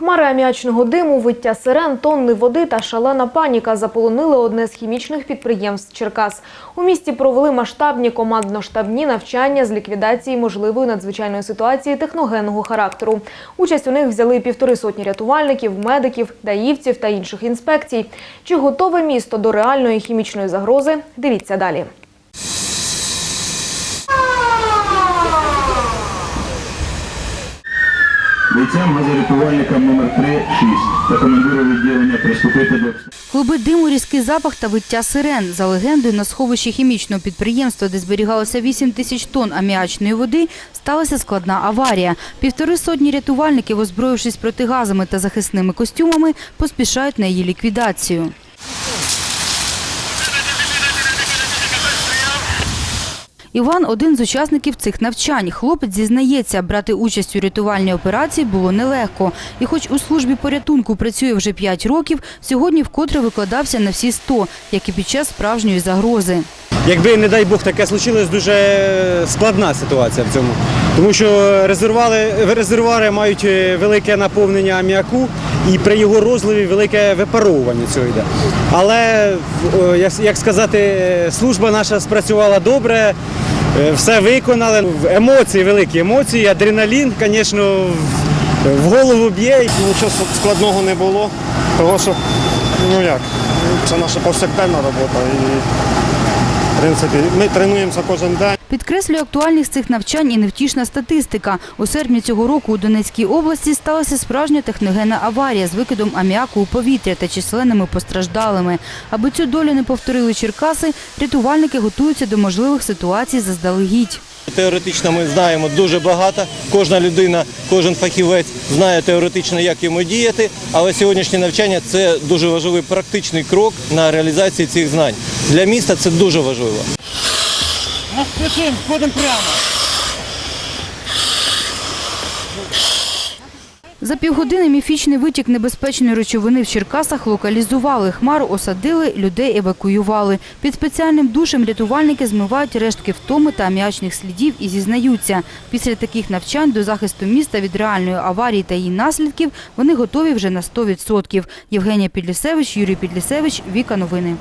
Хмари аміачного диму, виття сирен, тонни води та шалена паніка заполонили одне з хімічних підприємств Черкас. У місті провели масштабні командно-штабні навчання з ліквідації можливої надзвичайної ситуації техногенного характеру. Участь у них взяли півтори сотні рятувальників, медиків, даївців та інших інспекцій. Чи готове місто до реальної хімічної загрози? Дивіться далі. Бійцям газорятувальникам номер 3 6 та командиру відділення приступити до Клуби диму, різкий запах та виття сирен. За легендою, на сховищі хімічного підприємства, де зберігалося 8 тисяч тонн аміачної води, сталася складна аварія. Півтори сотні рятувальників, озброївшись протигазами та захисними костюмами, поспішають на її ліквідацію. Іван – один з учасників цих навчань. Хлопець зізнається, брати участь у рятувальній операції було нелегко. І хоч у службі порятунку працює вже 5 років, сьогодні вкотре викладався на всі 100, як і під час справжньої загрози. Якби, не дай Бог, таке случилось, дуже складна ситуація в цьому. Тому що резервуари, мають е, велике наповнення аміаку і при його розливі велике випаровування цього йде. Але, як, сказати, служба наша спрацювала добре, е, все виконали. Емоції, великі емоції, адреналін, звісно, в голову б'є. Нічого складного не було, тому що ну як, це наша повсякденна робота. В принципі, ми тренуємося кожен день. Підкреслює актуальність цих навчань і невтішна статистика. У серпні цього року у Донецькій області сталася справжня техногенна аварія з викидом аміаку у повітря та численними постраждалими. Аби цю долю не повторили Черкаси, рятувальники готуються до можливих ситуацій заздалегідь. Теоретично ми знаємо дуже багато. Кожна людина, кожен фахівець знає теоретично, як йому діяти. Але сьогоднішнє навчання це дуже важливий практичний крок на реалізації цих знань. Для міста це дуже важливо. За півгодини міфічний витік небезпечної речовини в Черкасах локалізували. Хмару осадили, людей евакуювали. Під спеціальним душем рятувальники змивають рештки втоми та аміачних слідів і зізнаються. Після таких навчань до захисту міста від реальної аварії та її наслідків вони готові вже на 100%. Євгенія Підлісевич, Юрій Підлісевич, Віка Новини.